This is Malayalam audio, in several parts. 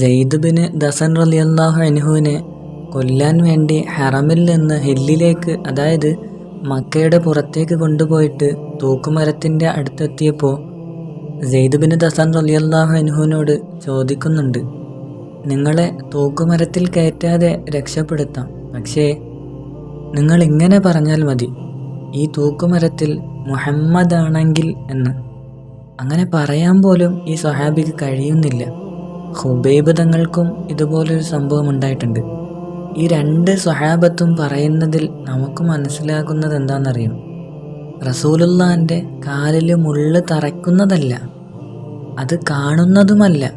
സെയ്ദ് ബിന് ദസൻ റളിയല്ലാഹു അൻഹുവിനെ കൊല്ലാൻ വേണ്ടി ഹറമിൽ നിന്ന് ഹില്ലിലേക്ക് അതായത് മക്കയുടെ പുറത്തേക്ക് കൊണ്ടുപോയിട്ട് തൂക്കുമരത്തിന്റെ അടുത്തെത്തിയപ്പോൾ സെയ്ദ് ബിന് ദസൻ റളിയല്ലാഹു അൻഹുവിനോട് ചോദിക്കുന്നുണ്ട് നിങ്ങളെ തൂക്കുമരത്തിൽ കയറ്റാതെ രക്ഷപ്പെടുത്താം പക്ഷേ നിങ്ങൾ ഇങ്ങനെ പറഞ്ഞാൽ മതി ഈ തൂക്കുമരത്തിൽ മുഹമ്മദാണെങ്കിൽ എന്ന്. അങ്ങനെ പറയാൻ പോലും ഈ സ്വഹാബിക്ക് കഴിയുന്നില്ല. ഹുബൈബ് തങ്ങൾക്കും ഇതുപോലൊരു സംഭവം ഉണ്ടായിട്ടുണ്ട് ഈ രണ്ട് സ്വഹാബത്തും പറയുന്നതിൽ നമുക്ക് മനസ്സിലാകുന്നത് എന്താണെന്നറിയോ റസൂലുള്ളാന്റെ കാലിൽ മുള്ള് തറയ്ക്കുന്നതല്ല അത് കാണുന്നതുമല്ല.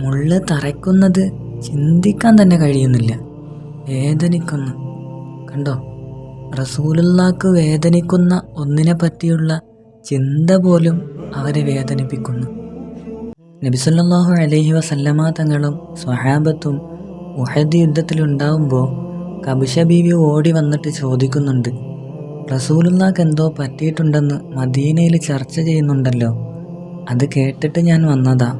മുള്ള് തറയ്ക്കുന്നത് ചിന്തിക്കാൻ തന്നെ കഴിയുന്നില്ല. വേദനിക്കുന്നു. കണ്ടോ? റസൂലുള്ളാക്ക് വേദനിക്കുന്ന ഒന്നിനെ പറ്റിയുള്ള ചിന്ത പോലും അവരെ വേദനിപ്പിക്കുന്നു. നബിസല്ലാഹു അലഹി വസല്ലമ തങ്ങളും സ്വഹാബത്തും ഉഹദ് യുദ്ധത്തിലുണ്ടാവുമ്പോൾ കബിഷ ബീവി ഓടി വന്നിട്ട് ചോദിക്കുന്നുണ്ട് റസൂലുള്ളാക്ക് എന്തോ പറ്റിയിട്ടുണ്ടെന്ന് മദീനയിൽ ചർച്ച ചെയ്യുന്നുണ്ടല്ലോ അത് കേട്ടിട്ട് ഞാൻ വന്നതാ.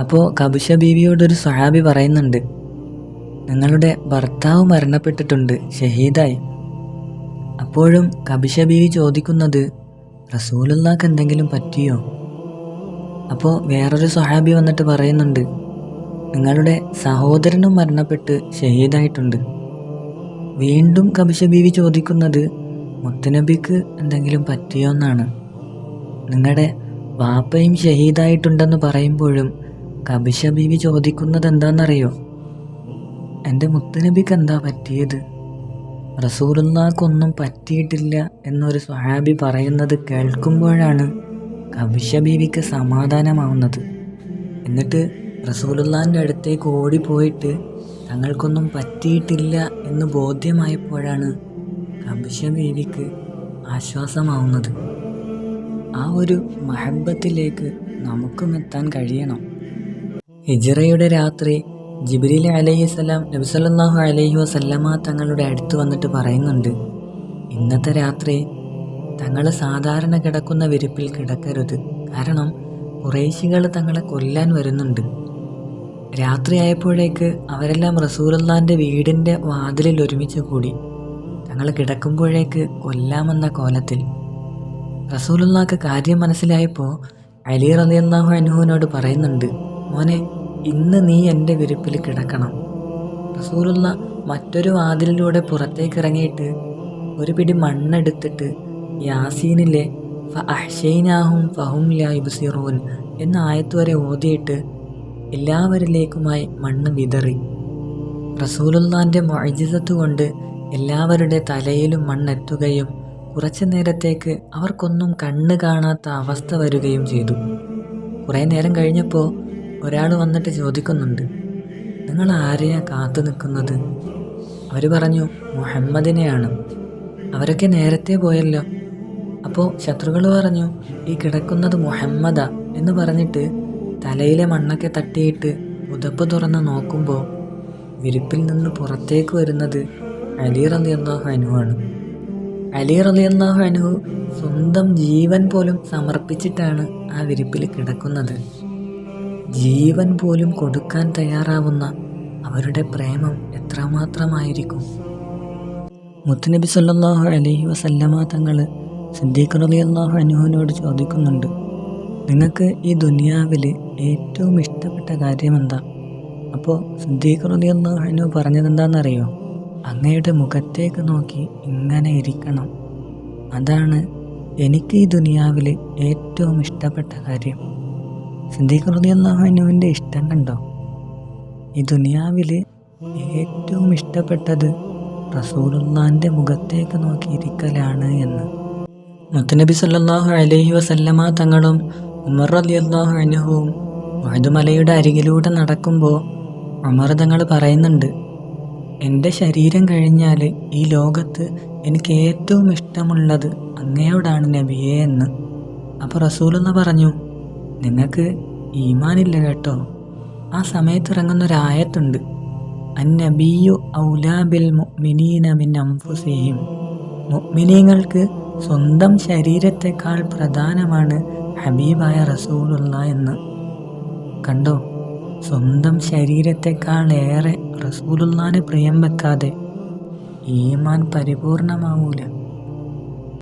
അപ്പോൾ കബിഷ ബീവിയോടൊരു സ്വഹാബി പറയുന്നുണ്ട് നിങ്ങളുടെ ഭർത്താവ് മരണപ്പെട്ടിട്ടുണ്ട് ഷഹീദായി. അപ്പോഴും കബിഷ ബീവി ചോദിക്കുന്നത് റസൂലുള്ളാക്ക് എന്തെങ്കിലും പറ്റിയോ? അപ്പോൾ വേറൊരു സ്വഹാബി വന്നിട്ട് പറയുന്നുണ്ട് നിങ്ങളുടെ സഹോദരനും മരണപ്പെട്ട് ഷഹീദായിട്ടുണ്ട്. വീണ്ടും കബിഷ ബീവി ചോദിക്കുന്നത് മുത്തനബിക്ക് എന്തെങ്കിലും പറ്റിയോ എന്നാണ്. നിങ്ങളുടെ വാപ്പയും ഷഹീദായിട്ടുണ്ടെന്ന് പറയുമ്പോഴും കബിഷ ബീവി ചോദിക്കുന്നത് എന്താണെന്നറിയോ? എന്റെ മുത്തനബിക്ക് എന്താ പറ്റിയത്? റസൂലുള്ളാക്കൊന്നും പറ്റിയിട്ടില്ല എന്നൊരു സ്വഹാബി പറയുന്നത് കേൾക്കുമ്പോഴാണ് കബിഷ ബീവിക്ക് സമാധാനമാവുന്നത്. എന്നിട്ട് റസൂലുള്ളാന്റെ അടുത്തേക്ക് ഓടിപ്പോയിട്ട് തങ്ങൾക്കൊന്നും പറ്റിയിട്ടില്ല എന്ന് ബോധ്യമായപ്പോഴാണ് കബിഷ ബീവിക്ക് ആശ്വാസമാവുന്നത്. ആ ഒരു മഹബത്തിലേക്ക് നമുക്കും എത്താൻ കഴിയണം. ഹിജറയുടെ രാത്രി ജിബ്രീൽ അലൈഹിസ്സലാം നബിസല്ലാഹു അലൈഹി വസല്ലമ തങ്ങളുടെ അടുത്ത് വന്നിട്ട് പറയുന്നുണ്ട് ഇന്നത്തെ രാത്രി തങ്ങൾ സാധാരണ കിടക്കുന്ന വിരിപ്പിൽ കിടക്കരുത്. കാരണം കുറേശികൾ തങ്ങളെ കൊല്ലാൻ വരുന്നുണ്ട്. രാത്രിയായപ്പോഴേക്ക് അവരെല്ലാം റസൂലല്ലാന്റെ വീടിന്റെ വാതിലിൽ ഒരുമിച്ച് കൂടി. തങ്ങൾ കിടക്കുമ്പോഴേക്ക് കൊല്ലാമെന്ന കോലത്തിൽ. റസൂലുള്ളാക്ക് കാര്യം മനസ്സിലായപ്പോൾ അലി റലിയല്ലാഹു അനുഹുവിനോട് പറയുന്നുണ്ട് മോനെ ഇന്ന് നീ എന്റെ വിരിപ്പിൽ കിടക്കണം. റസൂലുള്ള മറ്റൊരു വാതിലിലൂടെ പുറത്തേക്ക് ഇറങ്ങിയിട്ട് ഒരു പിടി മണ്ണെടുത്തിട്ട് യാസീനിലെ ഫ അഹ്ഷൈനാഹും ഫഹും ലാ യുബ്സിറൂൻ എന്ന ആയത്ത് വരെ ഓതിയിട്ട് എല്ലാവരിലേക്കുമായി മണ്ണ് വിതറി. റസൂലുല്ലാന്റെ മൊഴിജിസത്ത് കൊണ്ട് എല്ലാവരുടെ തലയിലും മണ്ണെത്തുകയും കുറച്ചു നേരത്തേക്ക് അവർക്കൊന്നും കണ്ണ് കാണാത്ത അവസ്ഥ വരികയും ചെയ്തു. കുറേ നേരം കഴിഞ്ഞപ്പോൾ ഒരാൾ വന്നിട്ട് ചോദിക്കുന്നുണ്ട് നിങ്ങൾ ആരെയാ കാത്തു നിൽക്കുന്നത്? അവർ പറഞ്ഞു മുഹമ്മദിനെയാണ്. അവരൊക്കെ നേരത്തെ പോയല്ലോ. അപ്പോൾ ശത്രുക്കൾ പറഞ്ഞു ഈ കിടക്കുന്നത് മുഹമ്മദ എന്ന് പറഞ്ഞിട്ട് തലയിലെ മണ്ണൊക്കെ തട്ടിയിട്ട് പുതപ്പ് തുറന്ന് നോക്കുമ്പോൾ വിരിപ്പിൽ നിന്ന് പുറത്തേക്ക് വരുന്നത് അലി റളിയല്ലാഹു അനുവാണ് അലി റളിയല്ലാഹു അനുഹു സ്വന്തം ജീവൻ പോലും സമർപ്പിച്ചിട്ടാണ് ആ വിരിപ്പിൽ കിടക്കുന്നത്. ജീവൻ പോലും കൊടുക്കാൻ തയ്യാറാവുന്ന അവരുടെ പ്രേമം എത്രമാത്രമായിരിക്കും? മുത്തുനബി സല്ലാഹു അലഹി വസല്ലമ തങ്ങൾ സിദ്ദീഖ് റളിയല്ലാഹു അനുഹുവിനോട് ചോദിക്കുന്നുണ്ട് നിങ്ങൾക്ക് ഈ ദുനിയാവിൽ ഏറ്റവും ഇഷ്ടപ്പെട്ട കാര്യം എന്താ അപ്പോൾ സിദ്ദീഖ് റളിയല്ലാഹു അൻഹു പറഞ്ഞത് എന്താണെന്നറിയോ അങ്ങയുടെ മുഖത്തേക്ക് നോക്കി ഇങ്ങനെ ഇരിക്കണം. അതാണ് എനിക്ക് ഈ ദുനിയാവിൽ ഏറ്റവും ഇഷ്ടപ്പെട്ട കാര്യം. സിദ്ദീഖ് റളിയല്ലാഹു അനുവിന്റെ ഇഷ്ടം കണ്ടോ? ഈ ദുനിയാവിൽ ഏറ്റവും ഇഷ്ടപ്പെട്ടത് റസൂലുള്ളാന്റെ മുഖത്തേക്ക് നോക്കിയിരിക്കലാണ് എന്ന്. മുത്തനബി സല്ലാഹു അലൈഹി വസല്ലമ തങ്ങളും ഉമർ റളിയല്ലാഹു അനുഹവും വഴുതുമലയുടെ അരികിലൂടെ നടക്കുമ്പോൾ ഉമർ തങ്ങൾ പറയുന്നുണ്ട് എന്റെ ശരീരം കഴിഞ്ഞാൽ ഈ ലോകത്ത് എനിക്ക് ഏറ്റവും ഇഷ്ടമുള്ളത് അങ്ങയോടാണ് നബിയെ എന്ന്. അപ്പോൾ റസൂലെന്ന് പറഞ്ഞു നിങ്ങൾക്ക് ഈമാനില്ല കേട്ടോ. ആ സമയത്ത് ഇറങ്ങുന്ന ഒരു അന്നബിയു ഔലാബിൽ മുഅ്മിനീന മിൻ അംഫുസിഹിം മുഅ്മിനീങ്ങൾക്ക് സ്വന്തം ശരീരത്തെക്കാൾ പ്രധാനമാണ് ഹബീബായ റസൂലുള്ള എന്ന്. കണ്ടോ? സ്വന്തം ശരീരത്തെക്കാൾ ഏറെ റസൂലുള്ളാന് പ്രിയം വെക്കാതെ ഈമാൻ പരിപൂർണമാവൂല.